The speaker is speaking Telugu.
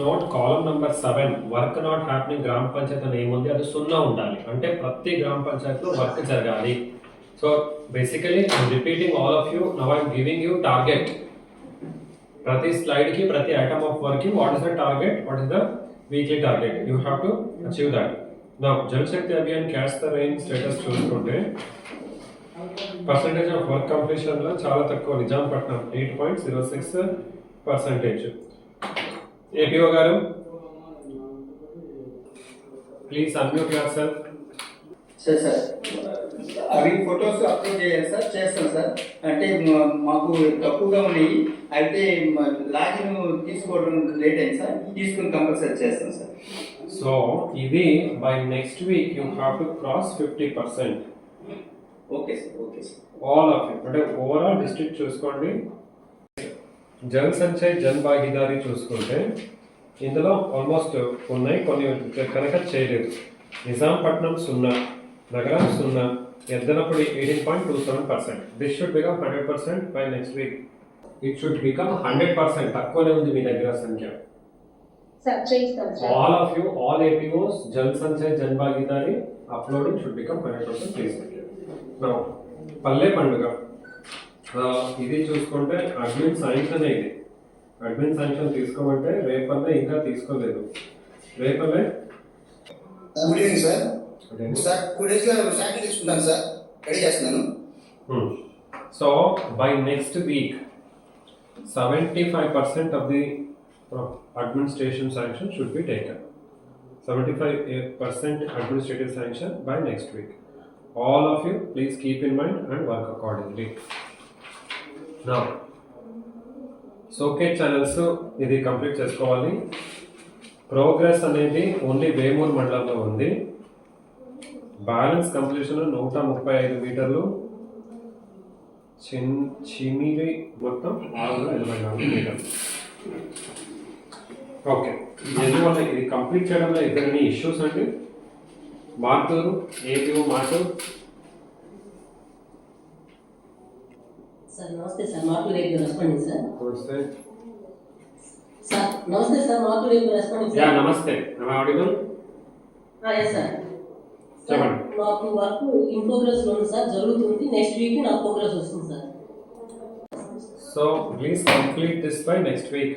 Note column number seven work not happening గ్రామ పంచాయతీ అని ఏముంది? అది సున్నా ఉండాలి. అంటే ప్రతి గ్రామ పంచాయతీలో వర్క్ జరగాలి. So basically repeating all of you now I'm giving you target ప్రతి స్లైడ్కి ప్రతి item of work what is the target what is the weekly target you have to achieve that నా Janashakti Abhiyan catch the rain status చూసుకుంటే పర్సంటేజ్ ఆఫ్ వర్క్ కంప్లీషన్లో చాలా తక్కువ. Nizampatnam eight point zero six percentage APO గారు please unmute yourself sir sir అవి ఫొటోస్ అప్లోడ్ చేయాలి సార్ చేస్తాం సార్ అంటే మాకు తక్కువగా ఉన్నాయి. అయితే లాగిన్ తీసుకోవడం లేట్ అయింది సార్ తీసుకుని కంపల్సరీ చేస్తాం సార్ సో ఇది by next week you have to cross fifty percent okay sir okay sir all of it అంటే ఓవరాల్ డిస్ట్రిక్ట్ చూసుకోండి. జన్ సంచయ్ జన్ భాగీదారీ చూసుకుంటే ఇందులో ఆల్మోస్ట్ ఉన్నాయి కొన్ని కనుక చేయలేదు. నిజాంపట్నం సున్నా నగరం సున్నా ఎద్దనప్పుడు eighteen point two seven percent this should become hundred percent by next week it should become hundred percent తక్కువనే ఉంది మీ దగ్గర సంఖ్య. All of you, all APOs, Jal Sanchay, Jan Bhagidari, uploading should become hundred percent. Please. Now, Palle Panduga. ఇది చూసుకుంటే అడ్మిన్ శాంక్షన్ ఇది. అడ్మిన్ శాంక్షన్ తీసుకోమంటే రేపల్లే ఇంకా తీసుకోలేదు. Repalle good evening sir sir two డేస్లో శాంక్షన్ తీసుకుంటాను సార్ రెడీ చేస్తున్నాను. So by next week seventy five percent of the administration sanction should be taken seventy five percent administrative sanction by next week all of you please keep in mind and work accordingly నా సోకే ఛానల్స్ ఇది కంప్లీట్ చేసుకోవాలి. ప్రోగ్రెస్ అనేది ఓన్లీ వేమూర్ మండలంలో ఉంది. బ్యాలెన్స్ కంప్లీషన్ నూట ముప్పై ఐదు మీటర్లు. చిన్ చిమిరి మొత్తం ఆరు వందల ఎనభై నాలుగు మీటర్లు. ఓకే ఎందువల్ల ఇది కంప్లీట్ చేయడంలో ఎదురైన ఇష్యూస్ అండి? మార్తూరు ఏపీఓ మార్తూరు సార్ నమస్తే సార్ మార్కులు రేపు రెస్పాండింగ్ సార్ నమస్తే. సార్ నమస్తే సార్ మార్కులు రేపు రెస్పాండింగ్ యా సార్ నమస్తే ఆడిబుల్ సార్ సార్ చెప్పండి. మాకు వర్క్ ఇన్ ప్రోగ్రెస్లో ఉంది సార్ జరుగుతుంది. నెక్స్ట్ వీక్ నాకు ప్రోగ్రెస్ వస్తుంది sir. So please complete this by next week